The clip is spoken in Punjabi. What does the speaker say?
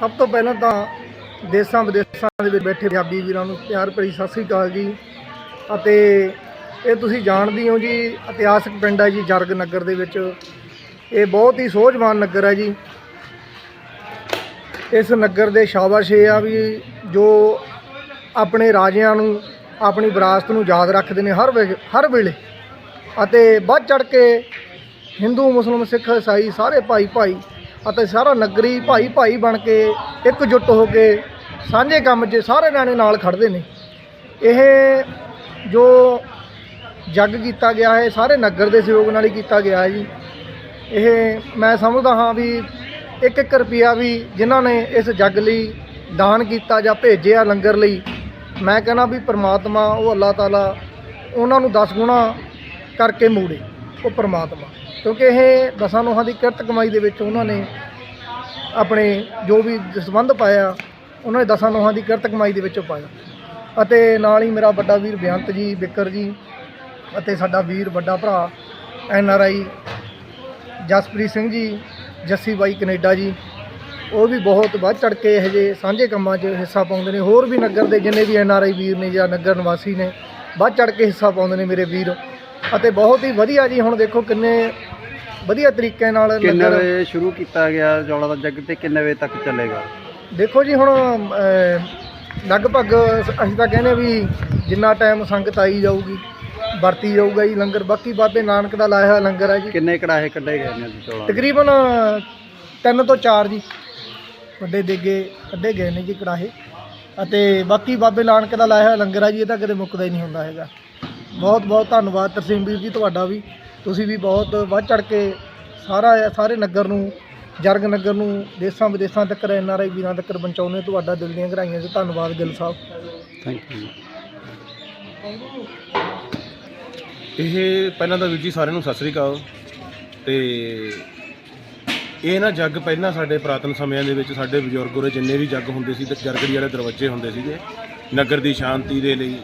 ਸਭ ਤੋਂ ਪਹਿਲਾਂ ਤਾਂ ਦੇਸਾਂ ਵਿਦੇਸਾਂ ਦੇ ਵਿੱਚ ਬੈਠੇ ਪੰਜਾਬੀ ਵੀਰਾਂ ਨੂੰ ਪਿਆਰ ਭਰੀ ਸਤਿ ਸ੍ਰੀ ਅਕਾਲ ਜੀ। ਅਤੇ ਇਹ ਤੁਸੀਂ ਜਾਣਦੇ ਹੋ ਜੀ, ਇਤਿਹਾਸਕ ਪਿੰਡ ਹੈ ਜੀ ਜਰਗ ਨਗਰ ਦੇ ਵਿੱਚ। ਇਹ ਬਹੁਤ ਹੀ ਸੋਝਵਾਨ ਨਗਰ ਹੈ ਜੀ। ਇਸ ਨਗਰ ਦੇ ਸ਼ਾਬਾਸ਼ ਇਹ ਆ ਵੀ ਜੋ ਆਪਣੇ ਰਾਜਿਆਂ ਨੂੰ, ਆਪਣੀ ਵਿਰਾਸਤ ਨੂੰ ਯਾਦ ਰੱਖਦੇ ਨੇ ਹਰ ਵੇ- ਹਰ ਵੇਲੇ। ਅਤੇ ਵੱਧ ਚੜ ਕੇ ਹਿੰਦੂ, ਮੁਸਲਮਾਨ, ਸਿੱਖ, ਇਸਾਈ ਸਾਰੇ ਭਾਈ ਭਾਈ ਅਤੇ ਸਾਰਾ ਨਗਰੀ ਭਾਈ ਭਾਈ ਬਣ ਕੇ ਇਕਜੁੱਟ ਹੋ ਕੇ ਸਾਂਝੇ ਕੰਮ 'ਚ ਸਾਰੇ ਜਾਣੇ ਨਾਲ ਖੜਦੇ ਨੇ। ਇਹ ਜੋ ਜੱਗ ਕੀਤਾ ਗਿਆ ਹੈ, ਸਾਰੇ ਨਗਰ ਦੇ ਸਹਿਯੋਗ ਨਾਲ ਹੀ ਕੀਤਾ ਗਿਆ ਹੈ ਜੀ। ਇਹ ਮੈਂ ਸਮਝਦਾ ਹਾਂ ਵੀ ਇੱਕ ਇੱਕ ਰੁਪਿਆ ਵੀ ਜਿਨ੍ਹਾਂ ਨੇ ਇਸ ਜੱਗ ਲਈ ਦਾਨ ਕੀਤਾ ਜਾਂ ਭੇਜਿਆ ਲੰਗਰ ਲਈ, ਮੈਂ ਕਹਿੰਦਾ ਵੀ ਪ੍ਰਮਾਤਮਾ ਉਹ ਅੱਲਾਹ ਤਾਲਾ ਉਹਨਾਂ ਨੂੰ 10 ਗੁਣਾ ਕਰਕੇ ਮੂੜੇ। ਉਹ ਪਰਮਾਤਮਾ। ਕਿਉਂਕਿ ਇਹ ਦਸਾਂ ਨੋਹਾਂ ਦੀ ਕਿਰਤ ਕਮਾਈ ਦੇ ਵਿੱਚ ਉਹਨਾਂ ਨੇ ਆਪਣੇ ਜੋ ਵੀ ਸੰਬੰਧ ਪਾਇਆ, ਉਹਨਾਂ ਨੇ ਦਸਾਂ ਨੋਹਾਂ ਦੀ ਕਿਰਤ ਕਮਾਈ ਦੇ ਵਿੱਚੋਂ ਪਾਇਆ। ਅਤੇ ਨਾਲ ਹੀ ਮੇਰਾ ਵੱਡਾ ਵੀਰ ਬੇਅੰਤ ਜੀ, ਬਿੱਕਰ ਜੀ ਅਤੇ ਸਾਡਾ ਵੀਰ ਵੱਡਾ ਭਰਾ N R I Jaspreet Singh ji, Jassi by Canada ਜੀ, ਉਹ ਵੀ ਬਹੁਤ ਵੱਧ ਚੜ ਕੇ ਇਹ ਜਿਹੇ ਸਾਂਝੇ ਕੰਮਾਂ 'ਚ ਹਿੱਸਾ ਪਾਉਂਦੇ ਨੇ। ਹੋਰ ਵੀ ਨਗਰ ਦੇ ਜਿੰਨੇ ਵੀ ਐਨ ਆਰ ਆਈ ਵੀਰ ਨੇ ਜਾਂ ਨਗਰ ਨਿਵਾਸੀ ਨੇ, ਵੱਧ ਚੜ ਕੇ ਹਿੱਸਾ ਪਾਉਂਦੇ ਨੇ ਮੇਰੇ ਵੀਰ। ਅਤੇ ਬਹੁਤ ਹੀ ਵਧੀਆ ਜੀ ਹੁਣ ਦੇਖੋ ਕਿੰਨੇ ਵਧੀਆ ਤਰੀਕੇ ਨਾਲ ਕਿੰਨੇ ਵਜੇ ਸ਼ੁਰੂ ਕੀਤਾ ਗਿਆ ਚੌਲਾਂ ਦਾ ਜੱਗ ਤੇ ਕਿੰਨੇ ਵਜੇ ਤੱਕ ਚੱਲੇਗਾ? ਦੇਖੋ ਜੀ ਹੁਣ ਲਗਭਗ ਅਸੀਂ ਤਾਂ ਕਹਿੰਦੇ ਵੀ ਜਿੰਨਾ ਟਾਈਮ ਸੰਗਤ ਆਈ ਜਾਊਗੀ ਵਰਤੀ ਜਾਊਗਾ ਜੀ ਲੰਗਰ ਬਾਕੀ ਬਾਬੇ ਨਾਨਕ ਦਾ ਲਾਇਆ ਹੋਇਆ ਲੰਗਰ ਹੈ ਜੀ। ਕਿੰਨੇ ਕੜਾਹੇ ਕੱਢੇ ਗਏ ਨੇ ਜੀ ਚੌਲਾਂ ਦੇ? ਤਕਰੀਬਨ 3 ਤੋਂ 4 ਜੀ ਵੱਡੇ ਦੇਗੇ ਕੱਢੇ ਗਏ ਨੇ ਜੀ ਕੜਾਹੇ। ਅਤੇ ਬਾਕੀ ਬਾਬੇ ਨਾਨਕ ਦਾ ਲਾਇਆ ਹੋਇਆ ਲੰਗਰ ਹੈ ਜੀ ਇਹ ਤਾਂ ਕਦੇ ਮੁੱਕਦਾ ਹੀ ਨਹੀਂ ਹੁੰਦਾ ਹੈਗਾ। ਬਹੁਤ ਬਹੁਤ ਧੰਨਵਾਦ ਤਰਸੀਮ ਵੀਰ ਜੀ ਤੁਹਾਡਾ ਵੀ। ਤੁਸੀਂ ਵੀ ਬਹੁਤ ਵੱਧ ਚੜ ਕੇ ਸਾਰਾ ਸਾਰੇ ਨਗਰ ਨੂੰ ਜਰਗ ਨਗਰ ਨੂੰ ਦੇਸਾਂ ਵਿਦੇਸਾਂ ਤੱਕ ਐਨ ਆਰ ਆਈ ਵੀਰਾਂ ਤੱਕ ਪਹੁੰਚਾਉਂਦੇ ਤੁਹਾਡਾ ਦਿਲ ਦੀਆਂ ਗਹਿਰਾਈਆਂ 'ਚ ਧੰਨਵਾਦ ਗਿੱਲ ਸਾਹਿਬ। ਥੈਂਕ ਯੂ ਇਹ ਪਹਿਲਾਂ ਤਾਂ ਵੀਰ ਜੀ ਸਾਰਿਆਂ ਨੂੰ ਸਤਿ ਸ੍ਰੀ ਅਕਾਲ। ਤੇ ਇਹ ਨਾ ਜੱਗ ਪਹਿਲਾਂ ਸਾਡੇ ਪੁਰਾਤਨ ਸਮਿਆਂ ਦੇ ਵਿੱਚ ਸਾਡੇ ਬਜ਼ੁਰਗ ਉਰੇ ਜਿੰਨੇ ਵੀ ਜੱਗ ਹੁੰਦੇ ਸੀ ਤੇ ਜਰਗੜੀ ਵਾਲੇ ਦਰਵਾਜ਼ੇ ਹੁੰਦੇ ਸੀਗੇ ਨਗਰ ਦੀ ਸ਼ਾਂਤੀ ਦੇ ਲਈ।